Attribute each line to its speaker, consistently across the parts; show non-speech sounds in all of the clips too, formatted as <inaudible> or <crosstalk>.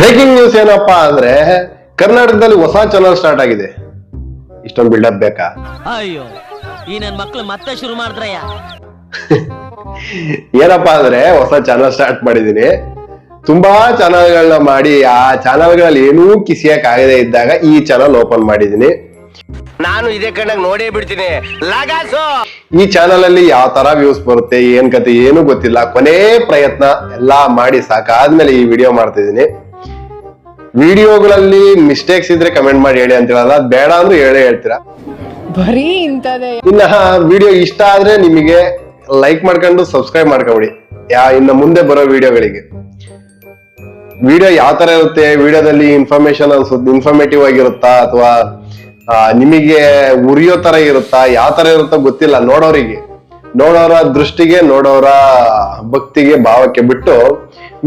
Speaker 1: Breaking news ಏನಪ್ಪಾ ಅಂದ್ರೆ ಕರ್ನಾಟಕದಲ್ಲಿ ಹೊಸ ಚಾನಲ್ ಸ್ಟಾರ್ಟ್ ಆಗಿದೆ. ಇಷ್ಟೊಂದು ಬಿಲ್ಡಪ್ ಬೇಕಾ?
Speaker 2: ಅಯ್ಯೋ ಈ ನನ್ ಮಕ್ಳು ಮತ್ತೆ ಶುರು ಮಾಡಿದ್ರಯ್ಯ. <laughs>
Speaker 1: ಏನಪ್ಪಾ ಅಂದ್ರೆ ಹೊಸ ಚಾನಲ್ ಸ್ಟಾರ್ಟ್ ಮಾಡಿದೀನಿ ತುಂಬಾ ಚಾನಲ್ಗಳನ್ನ ಮಾಡಿ ಆ ಚಾನಲ್ಗಳಲ್ಲಿ ಏನೂ ಕಿಸಿಯಕ್ ಆಗದೆ ಇದ್ದಾಗ ಈ ಚಾನಲ್ ಓಪನ್ ಮಾಡಿದೀನಿ
Speaker 3: ನಾನು ಇದೇ ಕಣ್ಣಾಗ ನೋಡೇ ಬಿಡ್ತೀನಿ. ಲಗಾಸು!
Speaker 1: ಈ ಚಾನಲ್ ಅಲ್ಲಿ ಯಾವ ತರ ವ್ಯೂಸ್ ಬರುತ್ತೆ ಏನ್ ಕತೆ ಏನು ಗೊತ್ತಿಲ್ಲ. ಕೊನೆ ಪ್ರಯತ್ನ ಎಲ್ಲಾ ಮಾಡಿ ಸಾಕಾದ್ಮೇಲೆ ಈ ವಿಡಿಯೋ ಮಾಡ್ತಿದೀನಿ ವಿಡಿಯೋಗಳಲ್ಲಿ ಮಿಸ್ಟೇಕ್ಸ್ ಇದ್ರೆ ಕಮೆಂಟ್ ಮಾಡಿ ಹೇಳಿ ಅಂತ ಹೇಳಲ್ಲ. ಬೇಡ ಅಂದ್ರೆ ಹೇಳೇ ಹೇಳ್ತೀರಾ?
Speaker 4: ಬರೀ ಇಂಥದೇ
Speaker 1: ಇನ್ನ ವಿಡಿಯೋ ಇಷ್ಟ ಆದ್ರೆ ನಿಮಗೆ ಲೈಕ್ ಮಾಡ್ಕೊಂಡು ಸಬ್ಸ್ಕ್ರೈಬ್ ಮಾಡ್ಕೊಬಿಡಿ. ಯಾ ಇನ್ನು ಮುಂದೆ ಬರೋ ವಿಡಿಯೋಗಳಿಗೆ. ವಿಡಿಯೋ ಯಾವ ತರ ಇರುತ್ತೆ? ವಿಡಿಯೋದಲ್ಲಿ ಇನ್ಫಾರ್ಮೇಶನ್ ಅನ್ಸುತ್ತೆ ಇನ್ಫಾರ್ಮೇಟಿವ್ ಆಗಿರುತ್ತಾ? ಅಥವಾ ನಿಮಗೆ ಉರಿಯೋ ತರ ಇರುತ್ತಾ? ಯಾವ ತರ ಇರುತ್ತೋ ಗೊತ್ತಿಲ್ಲ. ನೋಡೋರಿಗೆ. ನೋಡೋರ ದೃಷ್ಟಿಗೆ ನೋಡೋರ ಭಕ್ತಿಗೆ ಭಾವಕ್ಕೆ ಬಿಟ್ಟು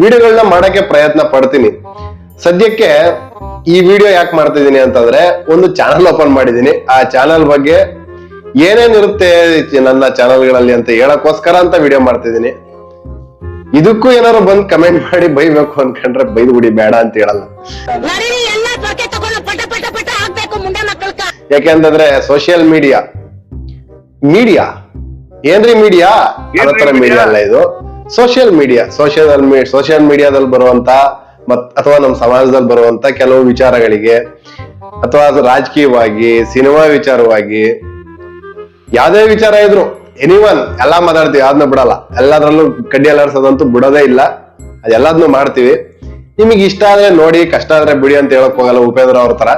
Speaker 1: ವಿಡಿಯೋಗಳನ್ನ ಮಾಡಕ್ಕೆ ಪ್ರಯತ್ನ ಪಡ್ತೀನಿ. ಸದ್ಯಕ್ಕೆ ಈ ವಿಡಿಯೋ ಯಾಕೆ ಮಾಡ್ತಿದ್ದೀನಿ ಅಂತಂದ್ರೆ ಒಂದು ಚಾನಲ್ ಓಪನ್ ಮಾಡಿದ್ದೀನಿ. ಆ ಚಾನಲ್ ಬಗ್ಗೆ ಏನೇನಿರುತ್ತೆ ನನ್ನ ಚಾನಲ್ಗಳಲ್ಲಿ ಅಂತ ಹೇಳಕ್ಕೋಸ್ಕರ ಅಂತ ವಿಡಿಯೋ ಮಾಡ್ತಿದ್ದೀನಿ. ಇದಕ್ಕೂ ಏನಾರು ಬಂದ್ ಕಮೆಂಟ್ ಮಾಡಿ ಬೈಬೇಕು ಅನ್ಕೊಂಡ್ರೆ ಬೈದು ಬಿಡಿ ಬೇಡ ಅಂತ ಹೇಳಲ್ಲ. ಯಾಕೆಂತಂದ್ರೆ ಸೋಷಿಯಲ್ ಮೀಡಿಯಾ ಮೀಡಿಯಾ ಏನ್ರಿ ಮೀಡಿಯಾ ತರ ಮೀಡಿಯಾ ಅಲ್ಲ ಇದು. ಸೋಷಿಯಲ್ ಮೀಡಿಯಾ ಸೋಷಿಯಲ್ ಸೋಷಿಯಲ್ ಮೀಡಿಯಾದಲ್ಲಿ ಬರುವಂತ ಮತ್ ಅಥವಾ ನಮ್ಮ ಸಮಾಜದಲ್ಲಿ ಬರುವಂತ ಕೆಲವು ವಿಚಾರಗಳಿಗೆ ಅಥವಾ ರಾಜಕೀಯವಾಗಿ, ಸಿನಿಮಾ ವಿಚಾರವಾಗಿ, ಯಾವ್ದೇ ವಿಚಾರ ಇದ್ರು ಎನಿವನ್ ಎಲ್ಲಾ ಮಾತಾಡ್ತೀವಿ ಯಾವ್ದನ್ನ ಬಿಡಲ್ಲ. ಎಲ್ಲದ್ರಲ್ಲೂ ಕಡ್ಡಿ ಅಲ್ಲಾಡ್ಸೋದಂತೂ ಬಿಡೋದೇ ಇಲ್ಲ. ಅದೆಲ್ಲದನ್ನು ಮಾಡ್ತೀವಿ. ನಿಮಗೆ ಇಷ್ಟ ಆದ್ರೆ ನೋಡಿ, ಕಷ್ಟ ಆದ್ರೆ ಬಿಡಿ ಅಂತ ಹೇಳಕ್ ಹೋಗಲ್ಲ ಉಪೇಂದ್ರ ಅವ್ರ ತರ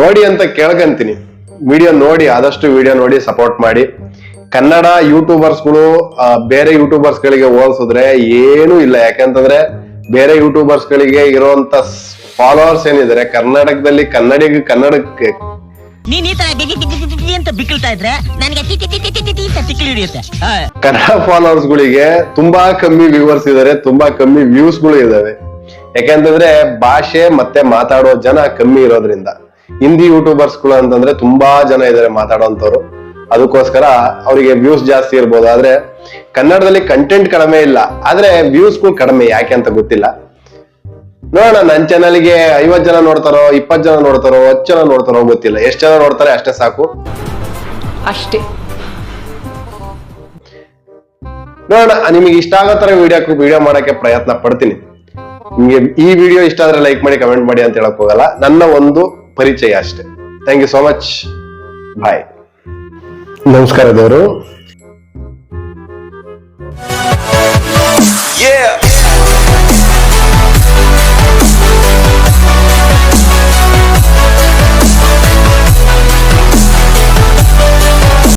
Speaker 1: ನೋಡಿ ಅಂತ ಕೇಳ್ಕಂತೀನಿ. ವಿಡಿಯೋ ನೋಡಿ ಆದಷ್ಟು ವಿಡಿಯೋ ನೋಡಿ ಸಪೋರ್ಟ್ ಮಾಡಿ. ಕನ್ನಡ ಯೂಟ್ಯೂಬರ್ಸ್ಗಳು ಬೇರೆ ಯೂಟ್ಯೂಬರ್ಸ್ ಗಳಿಗೆ ಹೋಲಿಸಿದ್ರೆ ಏನೂ ಇಲ್ಲ. ಯಾಕಂತಂದ್ರೆ ಬೇರೆ ಯೂಟ್ಯೂಬರ್ಸ್ ಗಳಿಗೆ ಇರುವಂತ ಫಾಲೋವರ್ಸ್ ಏನಿದ್ದಾರೆ ಕರ್ನಾಟಕದಲ್ಲಿ ಕನ್ನಡಿಗ ಕನ್ನಡಕ್ಕೆ. ಕನ್ನಡ ಫಾಲೋವರ್ಸ್ ಗಳಿಗೆ ತುಂಬಾ ಕಮ್ಮಿ ವ್ಯೂವರ್ಸ್ ಇದಾರೆ ತುಂಬಾ ಕಮ್ಮಿ ವ್ಯೂಸ್ಗಳು ಇದಾವೆ. ಯಾಕೆಂತಂದ್ರೆ ಭಾಷೆ ಮತ್ತೆ ಮಾತಾಡೋ ಜನ ಕಮ್ಮಿ ಇರೋದ್ರಿಂದ. ಹಿಂದಿ ಯೂಟ್ಯೂಬರ್ಸ್ಗಳು ಅಂತಂದ್ರೆ ತುಂಬಾ ಜನ ಇದಾರೆ ಮಾತಾಡೋಂಥವ್ರು. ಅದಕ್ಕೋಸ್ಕರ ಅವರಿಗೆ ವ್ಯೂಸ್ ಜಾಸ್ತಿ ಇರ್ಬೋದು. ಆದ್ರೆ ಕನ್ನಡದಲ್ಲಿ ಕಂಟೆಂಟ್ ಕಡಿಮೆ ಇಲ್ಲ. ಆದ್ರೆ ವ್ಯೂಸ್ಗಳು ಕಡಿಮೆ ಯಾಕೆ ಅಂತ ಗೊತ್ತಿಲ್ಲ. ನೋಡೋಣ ನನ್ನ ಚಾನಲ್ಗೆ ಐವತ್ ಜನ ನೋಡ್ತಾರೋ ಇಪ್ಪತ್ ಜನ ನೋಡ್ತಾರೋ ಹತ್ತು ಜನ ನೋಡ್ತಾರೋ ಗೊತ್ತಿಲ್ಲ. ಎಷ್ಟು ಜನ ನೋಡ್ತಾರೆ ಅಷ್ಟೇ ಸಾಕು.
Speaker 4: ಅಷ್ಟೇ.
Speaker 1: ನೋಡೋಣ ನಿಮಗೆ ಇಷ್ಟ ಆಗೋ ತರ ವಿಡಿಯೋ ವಿಡಿಯೋ ಮಾಡೋಕೆ ಪ್ರಯತ್ನ ಪಡ್ತೀನಿ. ನಿಮಗೆ ಈ ವಿಡಿಯೋ ಇಷ್ಟ ಆದ್ರೆ ಲೈಕ್ ಮಾಡಿ ಕಮೆಂಟ್ ಮಾಡಿ ಅಂತ ಹೇಳಕ್ ಹೋಗಲ್ಲ. ನನ್ನ ಒಂದು ಪರಿಚಯ ಅಷ್ಟೇ. Thank you so much bye ನಮಸ್ಕಾರ ದೇವರು.